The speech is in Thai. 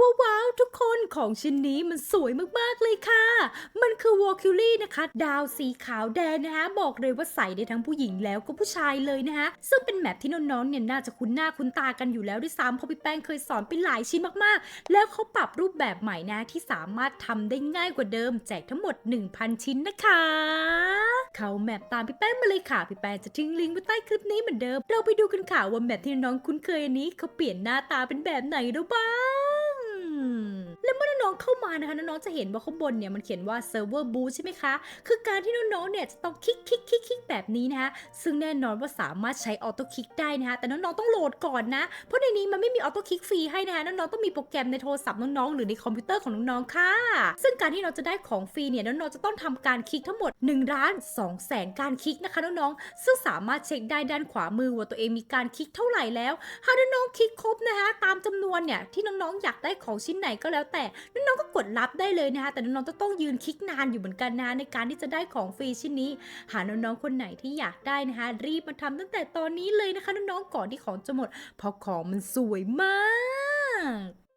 ว้าวว้าวทุกคนของชิ้นนี้มันสวยมากๆเลยค่ะ มันคือวอลคิลี่นะคะ ดาวสีขาวแดงนะคะบอกเลยว่าใส่ได้ทั้งผู้หญิงแล้วก็ผู้ชายเลยนะคะซึ่งเป็นแมปที่น้องๆเนี่ยน่าจะคุ้นหน้าคุ้นตากันอยู่แล้วด้วยซ้ำเพราะพี่แป้งเคยสอนไปหลายชิ้นมากๆ แล้วเขาปรับรูปแบบใหม่นะที่สามารถทำได้ง่ายกว่าเดิม แจกทั้งหมด 1,000 ชิ้นนะคะ เข้าแมปตามพี่แป้งมาเลยค่ะพี่แป้งจะทิ้งลิงก์ไว้ใต้คลิปนี้เหมือนเดิม เราไปดูกันค่ะว่าแมปที่น้องคุ้นเคยอันนี้เขาเปลี่ยนหน้าตาเป็นแบบไหนแล้วบ้าง และ เข้ามานะคะน้องๆจะเห็นว่าข้างบนเนี่ยมันเขียนว่า server boot ใช่ไหมคะ คือการที่น้องๆเนี่ยจะต้องคลิกคลิกคลิกคลิกแบบนี้นะคะซึ่งแน่นอนว่าสามารถใช้ออโต้คลิกได้นะคะแต่น้องๆต้องโหลดก่อนนะ เพราะในนี้มันไม่มีออโต้คลิกฟรีให้นะคะน้องๆต้องมีโปรแกรมในโทรศัพท์น้องๆหรือในคอมพิวเตอร์ของน้องๆค่ะ ซึ่งการที่เราจะได้ของฟรีเนี่ยน้องๆจะต้องทำการคลิกทั้งหมด1ล้าน2แสนการคลิกนะคะน้องๆซึ่งสามารถเช็คได้ด้านขวามือว่าตัวเองมีการคลิกเท่าไหร่แล้วหากน้องๆคลิกครบนะคะตามจำนวนเนี่ยที่น้องๆอยากได้ของชิ้นไหนก็แล้วแต่น้องๆก็กดรับได้เลยนะคะ แต่น้องๆจะต้องยืนคลิกนานอยู่เหมือนกันนะในการที่จะได้ของฟรีชิ้นนี้ หาน้องๆคนไหนที่อยากได้นะคะ รีบมาทำตั้งแต่ตอนนี้เลยนะคะน้องๆก่อนที่ของจะหมดเพราะของมันสวยมาก